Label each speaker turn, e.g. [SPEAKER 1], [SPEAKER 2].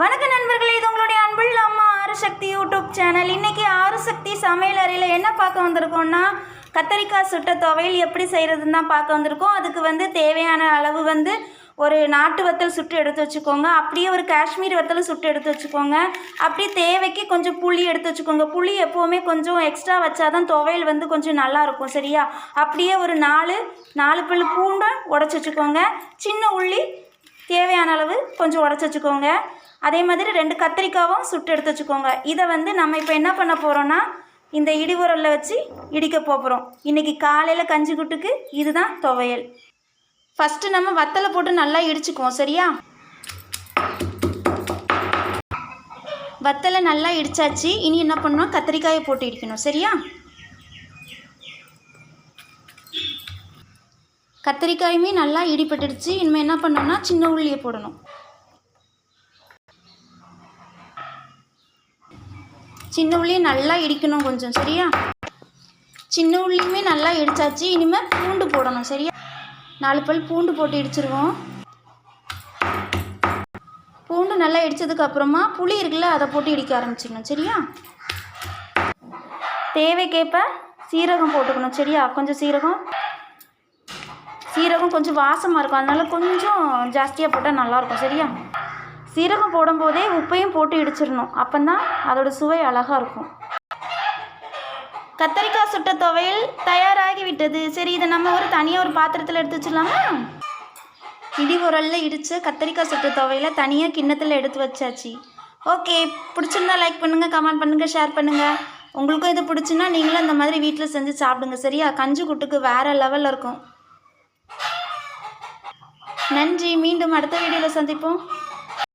[SPEAKER 1] வணக்க நண்பர்களே இது உங்களுடைய அன்புள்ள அம்மா ஆறு சக்தி யூடியூப் சேனல். இன்னைக்கு ஆறுசக்தி சமையல் அறையில் என்ன பார்க்க வந்திருக்கோம்னா கத்தரிக்காய் சுட்ட துவையல் எப்படி செய்கிறதுன்னு தான் பார்க்க வந்திருக்கோம். அதுக்கு வந்து தேவையான அளவு வந்து ஒரு நாட்டு வத்தல் சுட்டு எடுத்து வச்சுக்கோங்க. அப்படியே ஒரு காஷ்மீர் வத்தல் சுட்டு எடுத்து வச்சுக்கோங்க. அப்படியே தேவைக்கு கொஞ்சம் புளி எடுத்து வச்சுக்கோங்க. புளி எப்போவுமே கொஞ்சம் எக்ஸ்ட்ரா வச்சாதான் துவையல் வந்து கொஞ்சம் நல்லா இருக்கும் சரியா? அப்படியே ஒரு நாலு நாலு பல் பூண்டை உடச்சி வச்சுக்கோங்க. சின்ன உள்ளி தேவையான அளவு கொஞ்சம் உடச்சி வச்சுக்கோங்க. அதே மாதிரி ரெண்டு கத்திரிக்காவும் சுட்டு எடுத்து வச்சுக்கோங்க. இதை வந்து நம்ம இப்போ என்ன பண்ண போகிறோன்னா இந்த இடி உரலில் வச்சு இடிக்க போகிறோம் இன்றைக்கி காலையில் கஞ்சி குட்டுக்கு இதுதான் துவையல். ஃபஸ்ட்டு நம்ம வத்தலை போட்டு நல்லா இடிச்சுக்குவோம் சரியா? வத்தலை நல்லா இடிச்சாச்சு. இனி என்ன பண்ணணும்? கத்திரிக்காயை போட்டு இடிக்கணும் சரியா? கத்திரிக்காயுமே நல்லா இடிப்பட்டுடுச்சு இனிமேல் என்ன பண்ணோம்னா சின்ன உள்ளியை போடணும். சின்ன உள்ளியும் நல்லா இடிக்கணும் கொஞ்சம் சரியா? சின்ன உள்ளியுமே நல்லா இடிச்சாச்சு இனிமேல் பூண்டு போடணும் சரியா? நாலு பல் பூண்டு போட்டு இடிச்சிருவோம். பூண்டு நல்லா இடித்ததுக்கப்புறமா புளி இருக்குல்ல அதை போட்டு இடிக்க ஆரம்பிச்சிடணும் சரியா? தேவைக்கேற்ப சீரகம் போட்டுக்கணும் சரியா? கொஞ்சம் சீரகம். சீரகம் கொஞ்சம் வாசமாக இருக்கும் அதனால் கொஞ்சம் ஜாஸ்தியாக போட்டால் நல்லாயிருக்கும் சரியா? சீரகம் போடும்போதே உப்பையும் போட்டு இடிச்சிடணும். அப்போந்தான் அதோடய சுவை அழகாக இருக்கும். கத்தரிக்காய் சுட்ட துவையல் தயாராகி விட்டது சரி இதை நம்ம ஒரு தனியாக ஒரு பாத்திரத்தில் எடுத்து வச்சிடலாமா? இடி உரலில் இடித்து கத்தரிக்காய் சுட்ட துவையலை தனியாக கிண்ணத்தில் எடுத்து வச்சாச்சு. ஓகே பிடிச்சிருந்தா லைக் பண்ணுங்கள் கமெண்ட் பண்ணுங்கள் ஷேர் பண்ணுங்கள் உங்களுக்கும் இது பிடிச்சுன்னா நீங்களும் இந்த மாதிரி வீட்டில் செஞ்சு சாப்பிடுங்க சரியா? கஞ்சி குட்டுக்கு வேறு லெவலில் இருக்கும். நன்றி மீண்டும் அடுத்த வீடியோவில் சந்திப்போம்.